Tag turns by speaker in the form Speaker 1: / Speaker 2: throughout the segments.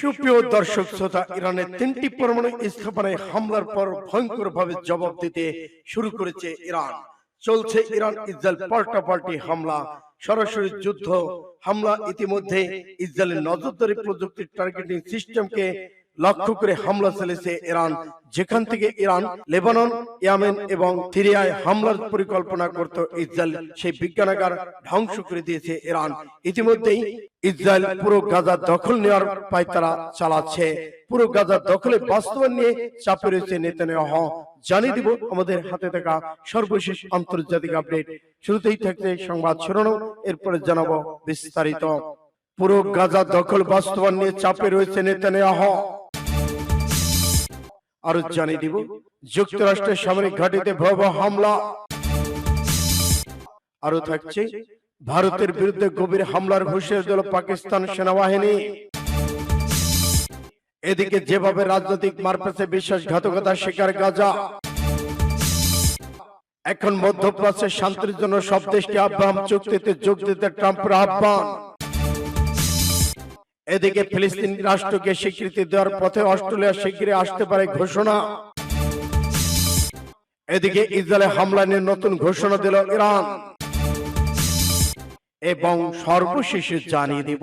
Speaker 1: সুপ্রিয় দর্শক শ্রোতা ইরানের তিনটি পরমাণু স্থাপনায় হামলার পর ভয়ঙ্কর ভাবে জবাব দিতে শুরু করেছে ইরান চলছে ইরান ইসরায়েল পাল্টাপাল্টি হামলা সরাসরি যুদ্ধ হামলা ইতিমধ্যে ইসরায়েলের নজরদারি প্রযুক্তির টার্গেটিং সিস্টেমকে লক্ষ্য করে হামলা চালিয়েছে ইরান যেখান থেকে ইরান লেবানন ইয়ামেন এবং সিরিয়ায় হামলার পরিকল্পনা করত ইসরায়েল সেই বিজ্ঞানাগার ধ্বংস করে দিয়েছে ইরান ইতিমধ্যেই ইসরায়েল পুরো গাজা দখল নেওয়ার পায়তারা চালাচ্ছে পুরো গাজা দখলে বাস্তবায়ন নিয়ে চাপে রয়েছে নেতানিয়াহ জানিয়ে দিব আমাদের হাতে থাকা সর্বশেষ আন্তর্জাতিক আপডেট শুরুতেই থাকছে সংবাদ ছড়ানো এরপরে জানাবো বিস্তারিত পুরো গাজা দখল বাস্তবায়ন নিয়ে চাপে রয়েছে নেতানিয়াহ আরো জানিয়ে দিব যুক্তরাষ্ট্রের সামরিক ঘাটিতে ভয়াবহ হামলা আরো থাকছে ভারতের বিরুদ্ধে গভীর হামলার হুঁশিয়ার দিল পাকিস্তান সেনাবাহিনী এদিকে যেভাবে রাজনৈতিক মারপ্যাচে বিশ্বাসঘাতকতা শিকার গাজা এখন মধ্যপ্রাচ্যের শান্তির জন্য সব দেশকে আহ্বান চুক্তিতে যোগ দিতে ট্রাম্পের আহ্বান এদিকে ফিলিস্তিন রাষ্ট্রকে স্বীকৃতি দেওয়ার পথে অস্ট্রেলিয়া শীঘ্রই আসতে পারে ঘোষণা এদিকে ইসরায়েলে হামলা নিয়ে নতুন ঘোষণা দিল ইরান এবং সর্বশেষে জানিয়ে দেব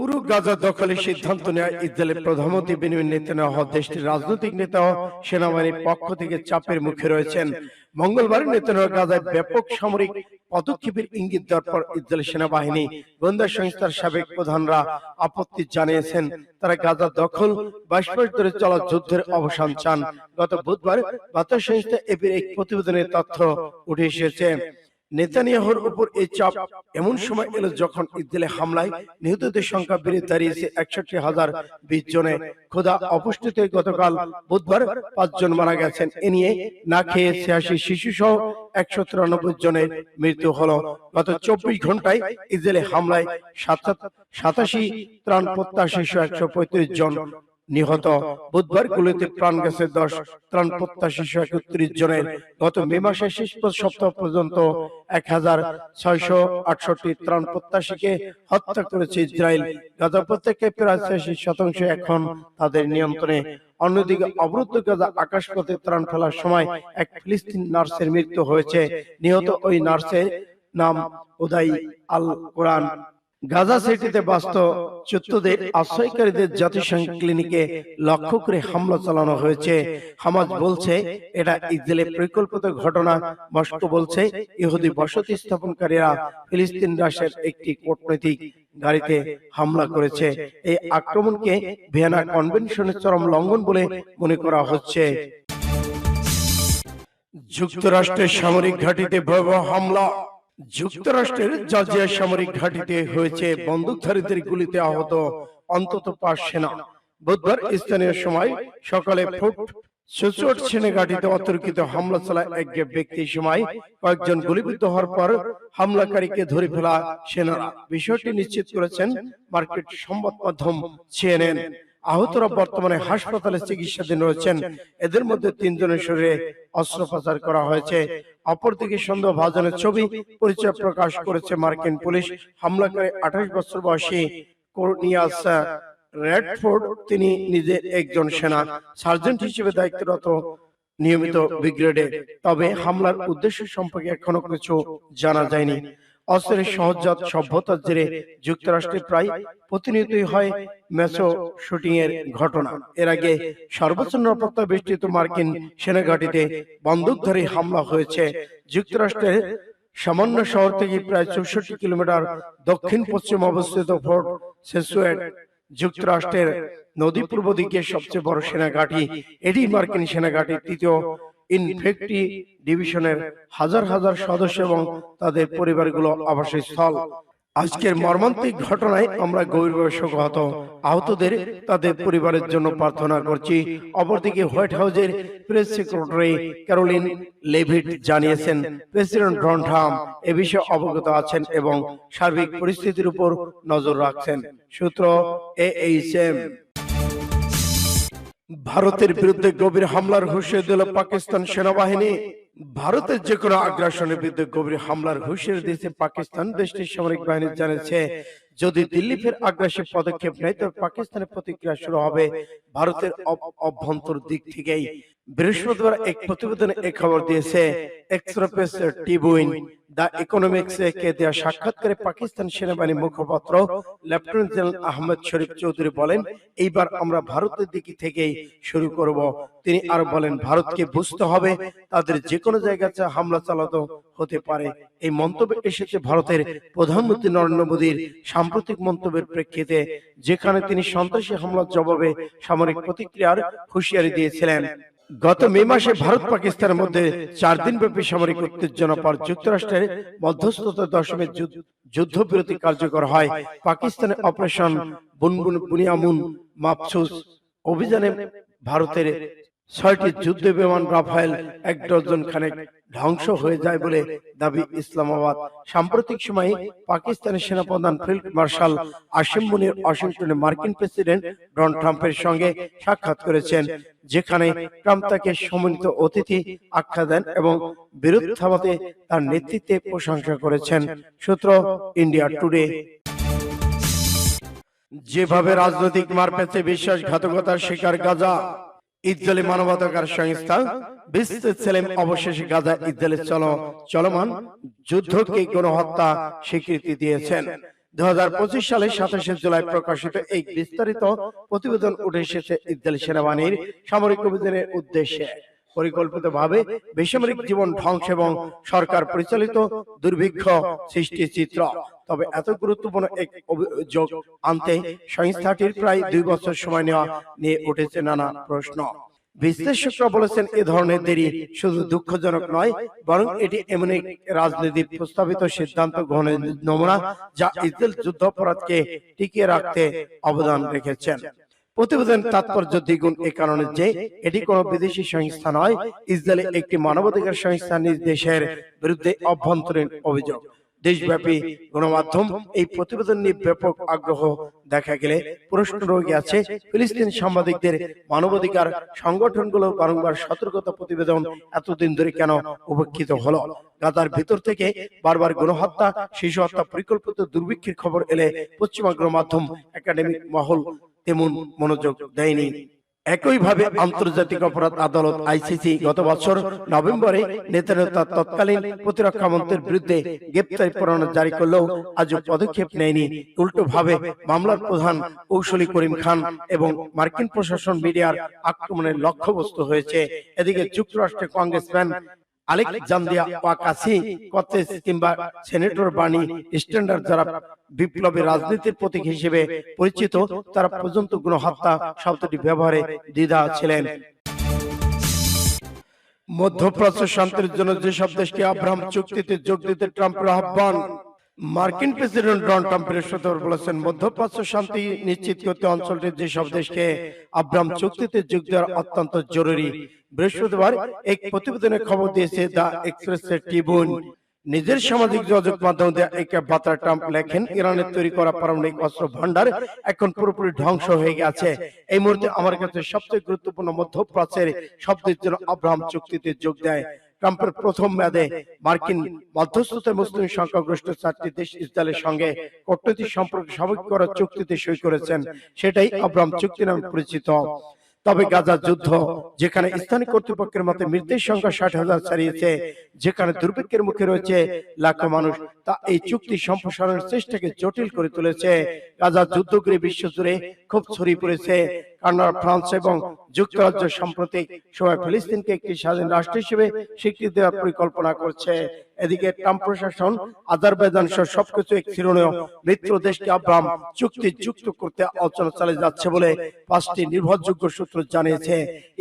Speaker 1: পুরো গাজা দখলের সিদ্ধান্ত নেওয়া ইসরায়েলের প্রধানমন্ত্রী বেনিমিন নেতানিয়াহ দেশটির রাজনৈতিক নেতা ও সেনাবাহিনীর পক্ষ থেকে চাপের মুখে রয়েছেন মঙ্গলবার নেতানিয়াহ গাজায় ব্যাপক সামরিক পদক্ষেপের ইঙ্গিত দেওয়ার পর ইসরায়েল সেনাবাহিনী গোয়েন্দা সংস্থার সাবেক প্রধানরা আপত্তি জানিয়েছেন তারা গাজা দখল বাইশ মাস ধরে চলা যুদ্ধের অবসান চান গত বুধবার বার্তা সংস্থা এপির এক প্রতিবেদনের তথ্য উঠে এসেছে নেতানিয়াহর উপর এই চাপ এমন সময় এলো যখন ইদ্দেলে হামলায় নিহতদের সংখ্যা বেড়ে দাঁড়িয়েছে একষট্টি হাজার বিশ জনে খোদা অপুষ্টিত গতকাল বুধবার পাঁচজন মারা গেছেন এ নিয়ে না খেয়ে ছিয়াশি শিশু সহ একশো তিরানব্বই জনের মৃত্যু হলো গত চব্বিশ ঘন্টায় ইসরায়েলি হামলায় সাতাশি ত্রাণ প্রত্যাশী একশো পঁয়ত্রিশ জন নিহত বুধবার গুলিতে প্রাণ গেছে দশ ত্রাণ প্রত্যাশী একত্রিশ জনের গত মে মাসের শেষ সপ্তাহ পর্যন্ত এক হাজার ছয়শ আটষট্টি ত্রাণ প্রত্যাশীকে হত্যা করেছে ইসরায়েল গাজা প্রত্যেককে প্রায় ছেষট্টি শতাংশ এখন তাদের নিয়ন্ত্রণে অন্যদিকে অবরুদ্ধ গাজা আকাশপথে ত্রাণ ফেলার সময় এক ফিলিস্তিন নার্সের মৃত্যু হয়েছে নিহত ওই নার্সের নাম উদাই আল কোরআন গাজা সিটিতে বাস্ত চুত্তদের আশ্রয়কারীদের জাতিসংঘ ক্লিনিকে লক্ষ্য করে হামলা চালানো হয়েছে হামাজ বলছে এটা ইসরায়েলের পরিকল্পিত ঘটনা মস্কো বলছে ইহুদি বসতি স্থাপনকারীরা ফিলিস্তিন রাষ্ট্রের একটি কূটনৈতিক গাড়িতে হামলা করেছে এই আক্রমণকে ভিয়েনা কনভেনশনের চরম লঙ্ঘন বলে মনে করা হচ্ছে যুক্তরাষ্ট্রের সামরিক ঘাঁটিতে ভয়াবহ হামলা যুক্তরাষ্ট্রের জর্জিয়া সামরিক ঘাঁটিতে হয়েছে বন্দুকধারীদের গুলিতে আহত অন্তত পাঁচ সেনা বুধবার স্থানীয় সময় সকালে ফুট সুচোট সেনাঘাটিতে অতর্কিত হামলা চালায় এক ব্যক্তির সময় কয়েকজন গুলিবিদ্ধ হওয়ার পর হামলাকারীকে ধরে ফেলা সেনারা বিষয়টি নিশ্চিত করেছেন মার্কেট সংবাদ মাধ্যম সিএনএন আহতরা বর্তমানে হাসপাতালে চিকিৎসাধীন রয়েছেন এদের মধ্যে তিনজনের শরীরে অস্ত্রোপচার করা হয়েছে অপরদিকে সন্দেহ ভাজনের ছবি পরিচয় প্রকাশ করেছে মার্কিন পুলিশ হামলাকারী আঠাশ বছর বয়সী কোর্নিয়াস রেডফোর্ড তিনি নিজে একজন সেনা সার্জেন্ট হিসেবে দায়িত্বরত নিয়মিত ব্রিগ্রেডে তবে হামলার উদ্দেশ্য সম্পর্কে এখনো কিছু জানা যায়নি অস্ত্রের সহজাত সভ্যতার জেরে যুক্তরাষ্ট্রে প্রায় প্রতিনিয়তই হয় মেসো শুটিং এর ঘটনা এর আগে সর্বোচ্চ নিরাপত্তা বেষ্টিত মার্কিন সেনাঘাটিতে বন্দুকধারী হামলা হয়েছে যুক্তরাষ্ট্রের সামান্য শহর থেকে প্রায় চৌষট্টি কিলোমিটার দক্ষিণ পশ্চিম অবস্থিত ফোর্ট সেসুয়েট যুক্তরাষ্ট্রের নদী পূর্ব দিকে সবচেয়ে বড় সেনাঘাঁটি এটি মার্কিন সেনাঘাঁটির তৃতীয় ইনফেক্টি ডিভিশনের হাজার হাজার সদস্য এবং তাদের পরিবারগুলো আবাসিক স্থল আজকের মর্মান্তিক ঘটনায় আমরা গভীরভাবে শোকাহত আহতদের তাদের পরিবারের জন্য প্রার্থনা করছি অপরদিকে হোয়াইট হাউসের প্রেস সেক্রেটারি ক্যারোলিন লেভিট জানিয়েছেন প্রেসিডেন্ট ডোনাল্ড ট্রাম্প এ বিষয়ে অবগত আছেন এবং সার্বিক পরিস্থিতির উপর নজর রাখছেন সূত্র এএইচএম ভারতের বিরুদ্ধে গভীর হামলার হুঁশিয়ারি দিল পাকিস্তান সেনাবাহিনী ভারতের যে কোনো আগ্রাসনের বিরুদ্ধে গভীর হামলার হুঁশিয়ারি দিয়েছে পাকিস্তান দেশটির সামরিক বাহিনী জানিয়েছে যদি দিল্লি ফের আগ্রাসী পদক্ষেপ নেয় তবে পাকিস্তানের প্রতিক্রিয়া শুরু হবে ভারতের অভ্যন্তর দিক থেকেই বৃহস্পতিবার এক প্রতিবেদনে এই খবর দিয়েছে টিবুইন কে দেয়া সাক্ষাৎকারে পাকিস্তান সেনাবাহিনী মুখপাত্র লেফটেন্যান্ট জেনারেল আহমেদ শরীফ চৌধুরী বলেন এইবার আমরা ভারতের দিক শুরু করব তিনি আরো বলেন ভারতকে বুঝতে হবে তাদের যে কোনো জায়গাতে হামলা চালাতে হতে পারে এই মন্তব্য এসেছে ভারতের প্রধানমন্ত্রী নরেন্দ্র মোদীর সাম্প্রতিক মন্তব্যের প্রেক্ষিতে যেখানে তিনি সন্ত্রাসী হামলার জবাবে সামরিক প্রতিক্রিয়ার হুঁশিয়ারি দিয়েছিলেন গত মে মাসে ভারত পাকিস্তানের মধ্যে চার ব্যাপী সামরিক উত্তেজনা পর যুক্তরাষ্ট্রের মধ্যস্থতা দশমে যুদ্ধবিরতি কার্যকর হয় পাকিস্তানের অপারেশন বুনবুন বুনিয়ামুন মাপসুস অভিযানে ভারতের ছয়টি যুদ্ধ বিমান রাফায়েল এক ডজন খানেক ধ্বংস হয়ে যায় বলে দাবি ইসলামাবাদ সাম্প্রতিক সময়ে পাকিস্তানের সেনাপ্রধান ফিল্ড মার্শাল আসিম মুনির ওয়াশিংটনে মার্কিন প্রেসিডেন্ট ডোনাল্ড ট্রাম্পের সঙ্গে সাক্ষাৎ করেছেন যেখানে ট্রাম্প তাকে সমন্বিত অতিথি আখ্যা দেন এবং বিরোধ থামাতে তার নেতৃত্বে প্রশংসা করেছেন সূত্র ইন্ডিয়া টুডে যেভাবে রাজনৈতিক মারপ্যাচে বিশ্বাসঘাতকতার শিকার গাজা ইসরায়েলি মানবাধিকার সংস্থা বিশ্ব ছেলেম অবশেষে গাজা ইসরায়েলের চল চলমান যুদ্ধকে হত্যা স্বীকৃতি দিয়েছেন দু সাতাশে জুলাই প্রকাশিত এই বিস্তারিত প্রতিবেদন উঠে এসেছে ইসরায়েল সেনাবাহিনীর সামরিক অভিযানের উদ্দেশ্যে পরিকল্পিতভাবে বেসামরিক জীবন ধ্বংস এবং সরকার পরিচালিত দুর্ভিক্ষ সৃষ্টি চিত্র তবে এত গুরুত্বপূর্ণ এক অভিযোগ আনতে সংস্থাটির প্রায় দুই বছর সময় নেওয়া নিয়ে উঠেছে নানা প্রশ্ন বিশ্লেষকরা বলেছেন এ ধরনের দেরি শুধু দুঃখজনক নয় বরং এটি এমন এক রাজনৈতিক প্রস্তাবিত সিদ্ধান্ত গ্রহণের নমুনা যা ইসরায়েল যুদ্ধাপরাধকে টিকিয়ে রাখতে অবদান রেখেছেন প্রতিবেদন তাৎপর্য দ্বিগুণ এ কারণে যে এটি কোন বিদেশি সংস্থা নয় ইসরায়েলের একটি মানবাধিকার সংস্থা নিজ দেশের বিরুদ্ধে অভ্যন্তরীণ অভিযোগ দেশব্যাপী গণমাধ্যম এই প্রতিবেদন নিয়ে ব্যাপক আগ্রহ দেখা গেলে প্রশ্ন রয়ে আছে ফিলিস্তিন সাংবাদিকদের মানবাধিকার সংগঠনগুলো বারংবার সতর্কতা প্রতিবেদন এতদিন ধরে কেন উপেক্ষিত হলো গাদার ভিতর থেকে বারবার গণহত্যা শিশু হত্যা পরিকল্পিত দুর্ভিক্ষের খবর এলে পশ্চিমা গণমাধ্যম একাডেমিক মহল তেমন মনোযোগ দেয়নি একইভাবে আন্তর্জাতিক অপরাধ আদালত আইসিসি গত বছর নভেম্বরে নেতা নেতা তৎকালীন প্রতিরক্ষা মন্ত্রীর বিরুদ্ধে গ্রেপ্তারি পরোয়ানা জারি করলেও আজও পদক্ষেপ নেয়নি উল্টোভাবে মামলার প্রধান কৌশলী করিম খান এবং মার্কিন প্রশাসন মিডিয়ার আক্রমণের লক্ষ্যবস্তু হয়েছে এদিকে যুক্তরাষ্ট্রে কংগ্রেসম্যান রাজনীতির প্রতীক হিসেবে পরিচিত তারা পর্যন্ত গণহত্যা শব্দটি ব্যবহারে দ্বিধা ছিলেন মধ্যপ্রাচ্য শান্তির জন্য যেসব দেশকে আব্রাহাম চুক্তিতে যোগ দিতে ট্রাম্পের আহ্বান মার্কিন প্রেসিডেন্ট ডোনাল্ড ট্রাম্পের বৃহস্পতিবার বলেছেন মধ্যপ্রাচ্য শান্তি নিশ্চিত করতে অঞ্চলটির যেসব দেশকে আব্রাম চুক্তিতে যোগ দেওয়ার অত্যন্ত জরুরি বৃহস্পতিবার এক প্রতিবেদনে খবর দিয়েছে দ্য এক্সপ্রেসের টিবুন নিজের সামাজিক যোগাযোগ মাধ্যম দিয়ে এক বার্তা ট্রাম্প লেখেন ইরানের তৈরি করা পারমাণবিক অস্ত্র ভান্ডার এখন পুরোপুরি ধ্বংস হয়ে গেছে এই মুহূর্তে আমার কাছে সবচেয়ে গুরুত্বপূর্ণ মধ্যপ্রাচ্যের সব জন্য আব্রাহাম চুক্তিতে যোগ দেয় ট্রাম্পের প্রথম মেয়াদে মার্কিন মধ্যস্থতায় মুসলিম সংখ্যাগ্রস্ত চারটি দেশ ইসরায়েলের সঙ্গে কূটনৈতিক সম্পর্ক স্বাভাবিক করার চুক্তিতে সই করেছেন সেটাই আব্রাম চুক্তি নামে পরিচিত তবে গাজা যুদ্ধ যেখানে স্থানীয় কর্তৃপক্ষের মতে মৃত্যুর সংখ্যা ষাট হাজার ছাড়িয়েছে যেখানে দুর্ভিক্ষের মুখে রয়েছে লাখো মানুষ তা এই চুক্তি সম্প্রসারণের চেষ্টাকে জটিল করে তুলেছে গাজা যুদ্ধগুলি বিশ্বজুড়ে খুব ছড়িয়ে পড়েছে কানাডা ফ্রান্স এবং যুক্তরাজ্য সম্প্রতি সময় ফিলিস্তিনকে একটি স্বাধীন রাষ্ট্র হিসেবে স্বীকৃতি দেওয়ার পরিকল্পনা করছে এদিকে ট্রাম্প প্রশাসন আজারবাইজান সহ সবকিছু এক শিরোনীয় মিত্র দেশকে আব্রাম চুক্তি যুক্ত করতে আলোচনা চালিয়ে যাচ্ছে বলে পাঁচটি নির্ভরযোগ্য সূত্র জানিয়েছে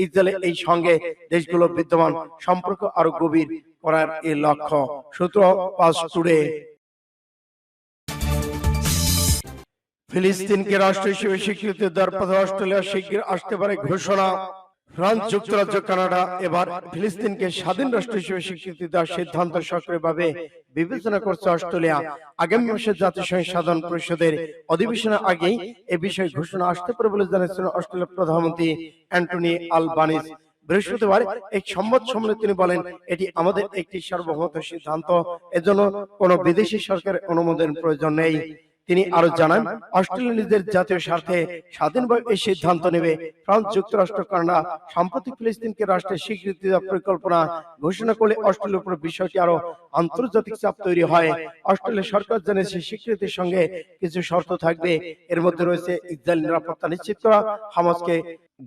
Speaker 1: ইসরায়েলের এই সঙ্গে দেশগুলো বিদ্যমান সম্পর্ক আরো গভীর করার এই লক্ষ্য সূত্র পাঁচ টুডে ফিলিস্তিনকে রাষ্ট্র হিসেবে স্বীকৃতি দেওয়ার পথে অস্ট্রেলিয়া শীঘ্র আসতে পারে ঘোষণা ফ্রান্স যুক্তরাজ্য কানাডা এবার ফিলিস্তিনকে স্বাধীন রাষ্ট্র হিসেবে স্বীকৃতি দেওয়ার সিদ্ধান্ত সক্রিয়ভাবে বিবেচনা করছে অস্ট্রেলিয়া আগামী মাসে জাতিসংঘের সাধারণ পরিষদের অধিবেশনের আগেই এ বিষয়ে ঘোষণা আসতে পারে বলে জানিয়েছেন অস্ট্রেলিয়ার প্রধানমন্ত্রী অ্যান্টনি আলবানিস বৃহস্পতিবার এক সংবাদ সম্মেলনে তিনি বলেন এটি আমাদের একটি সার্বভৌমত সিদ্ধান্ত এজন্য কোনো বিদেশি সরকারের অনুমোদন প্রয়োজন নেই তিনি আরো জানান অস্ট্রেলীয়দের জাতীয় স্বার্থে স্বাধীনভাবে এই সিদ্ধান্ত নেবে ফ্রান্স যুক্তরাষ্ট্র কানাডা সাম্প্রতিক ফিলিস্তিনকে রাষ্ট্রের স্বীকৃতি দেওয়ার পরিকল্পনা ঘোষণা করলে অস্ট্রেলিয়ার উপর বিষয়টি আরো আন্তর্জাতিক চাপ তৈরি হয় অস্ট্রেলিয়া সরকার জানিয়েছে স্বীকৃতির সঙ্গে কিছু শর্ত থাকবে এর মধ্যে রয়েছে ইসরায়েল নিরাপত্তা নিশ্চিত করা হামাসকে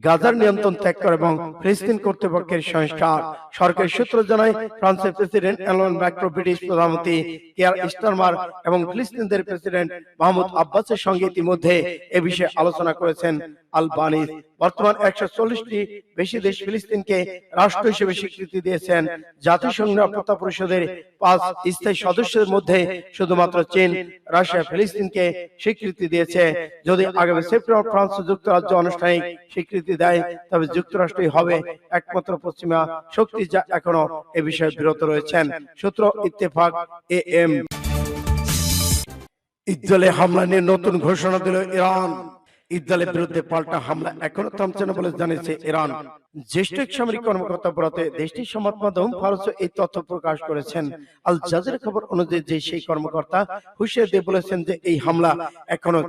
Speaker 1: গাজার নিয়ন্ত্রণ ত্যাগ করে এবং ফিলিস্তিন কর্তৃপক্ষের সংস্কার সরকারি সূত্র জানায় ফ্রান্সের প্রেসিডেন্ট অ্যালন ম্যাক্রো ব্রিটিশ প্রধানমন্ত্রী কেয়ার স্টারমার এবং ফিলিস্তিনদের প্রেসিডেন্ট মাহমুদ আব্বাসের সঙ্গে ইতিমধ্যে এ বিষয়ে আলোচনা করেছেন আলবানি বর্তমান একশো চল্লিশটি বেশি দেশ ফিলিস্তিনকে রাষ্ট্র হিসেবে স্বীকৃতি দিয়েছেন জাতিসংঘ নিরাপত্তা পরিষদের পাঁচ স্থায়ী সদস্যের মধ্যে শুধুমাত্র চীন রাশিয়া ফিলিস্তিনকে স্বীকৃতি দিয়েছে যদি আগামী সেপ্টেম্বর ফ্রান্স যুক্তরাজ্য আনুষ্ঠানিক স্বীকৃতি দেয় তবে যুক্তরাষ্ট্রই হবে একমাত্র পশ্চিমা শক্তি যা এখনো এ বিষয়ে বিরত রয়েছেন সূত্র ইত্তেফাক এ এম ইসরায়েলে হামলা নিয়ে নতুন ঘোষণা দিল ইরান ইসরায়েলের বিরুদ্ধে পাল্টা হামলা এখনো থামছে না বলে জানিয়েছে ইরান জ্যেষ্ঠ সামরিক কর্মকর্তা দেশটির সংবাদ মাধ্যম ফারস এই তথ্য প্রকাশ করেছেন আল খবর অনুযায়ী যে সেই কর্মকর্তা হুশিয়ার বলেছেন যে এই হামলা এখনো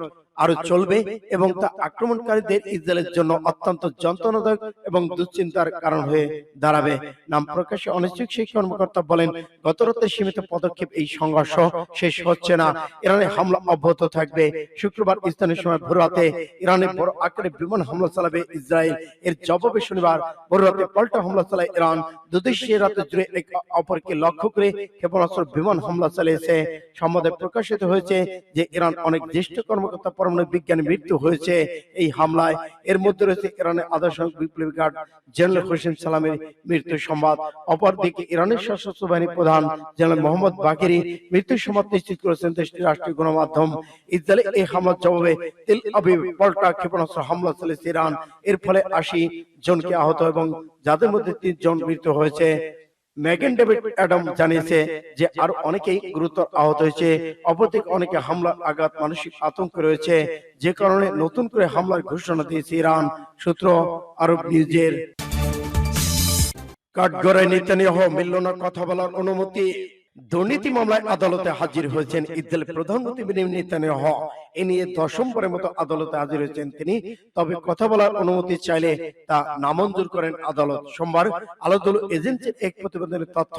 Speaker 1: আরো চলবে এবং তা আক্রমণকারীদের ইসরায়েলের জন্য অত্যন্ত যন্ত্রণাদায়ক এবং দুশ্চিন্তার কারণ হয়ে দাঁড়াবে নাম প্রকাশে অনিশ্চিত সেই কর্মকর্তা বলেন গত রাতে সীমিত পদক্ষেপ এই সংঘর্ষ শেষ হচ্ছে না ইরানে হামলা অব্যাহত থাকবে শুক্রবার স্থানীয় সময় ভোর রাতে ইরানে বড় আকারে বিমান হামলা চালাবে ইসরায়েল এর জবাবে শনিবার শনিবার ভোররাতে পাল্টা হামলা চালায় ইরান দুদেশের রাতে জুড়ে এক অপরকে লক্ষ্য করে ক্ষেপণাস্ত্র বিমান হামলা চালিয়েছে সম্বন্ধে প্রকাশিত হয়েছে যে ইরান অনেক জ্যেষ্ঠ কর্মকর্তা পরমাণু বিজ্ঞানী মৃত্যু হয়েছে এই হামলায় এর মধ্যে রয়েছে ইরানের আদর্শ বিপ্লবী গার্ড জেনারেল হোসেন সালামের মৃত্যু সংবাদ অপরদিকে ইরানের সশস্ত্র বাহিনী প্রধান জেনারেল মোহাম্মদ বাকিরি মৃত্যু সংবাদ নিশ্চিত করেছেন দেশটির রাষ্ট্রীয় গণমাধ্যম ইসরায়েল এই হামলার জবাবে তেল আবিব পাল্টা ক্ষেপণাস্ত্র হামলা চালিয়েছে ইরান এর ফলে আশি জনকে আহত এবং যাদের মধ্যে তিনজন মৃত্যু হয়েছে মেগেন ডেভিড অ্যাডাম জানিয়েছে যে আর অনেকেই গুরুতর আহত হয়েছে অপরদিকে অনেকে হামলার আঘাত মানসিক আতঙ্ক রয়েছে যে কারণে নতুন করে হামলার ঘোষণা দিয়েছে ইরান সূত্র আরব নিউজের কাঠগড়ায় নিতে নিয়ে মিলল না কথা বলার অনুমতি দুর্নীতি মামলায় আদালতে হাজির হয়েছেন ইসরায়েলের প্রধানমন্ত্রী বেনিয়ামিন হ এ নিয়ে পরের মতো আদালতে হাজির হয়েছেন তিনি তবে কথা বলার অনুমতি চাইলে তা নামঞ্জুর করেন আদালত সোমবার আলোদুল এজেন্সির এক প্রতিবেদনের তথ্য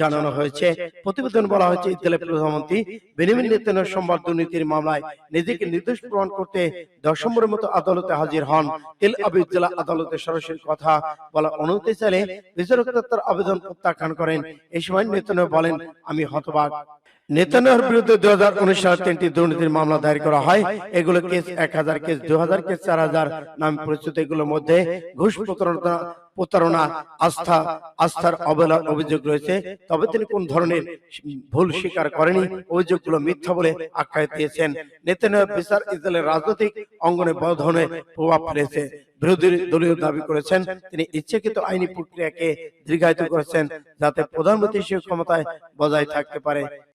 Speaker 1: জানানো হয়েছে প্রতিবেদন বলা হয়েছে ইতালির প্রধানমন্ত্রী বেনিমিন নেতানোর সোমবার দুর্নীতির মামলায় নিজেকে নির্দোষ প্রমাণ করতে দশম্বরের মতো আদালতে হাজির হন তেল আবিব জেলা আদালতে সরাসরি কথা বলা অনুমতি চাইলে বিচারক তার আবেদন প্রত্যাখ্যান করেন এই সময় নেতানো বলেন আমি হতবাক নেতানোর বিরুদ্ধে দু হাজার উনিশ সালে তিনটি দুর্নীতির মামলা দায়ের করা হয় এগুলো কেস এক হাজার কেস দু হাজার কেস চার হাজার নামে পরিচিত এগুলোর মধ্যে ঘুষ প্রতারণা প্রতারণা আস্থা আস্থার অবহেলার অভিযোগ রয়েছে তবে তিনি কোন ধরনের ভুল স্বীকার করেনি অভিযোগগুলো মিথ্যা বলে আখ্যায় দিয়েছেন নেতানোর বিচার ইসরায়েলের রাজনৈতিক অঙ্গনে বড় ধরনের প্রভাব ফেলেছে বিরোধী দলীয় দাবি করেছেন তিনি ইচ্ছাকৃত আইনি প্রক্রিয়াকে দীর্ঘায়িত করেছেন যাতে প্রধানমন্ত্রী হিসেবে ক্ষমতায় বজায় থাকতে পারে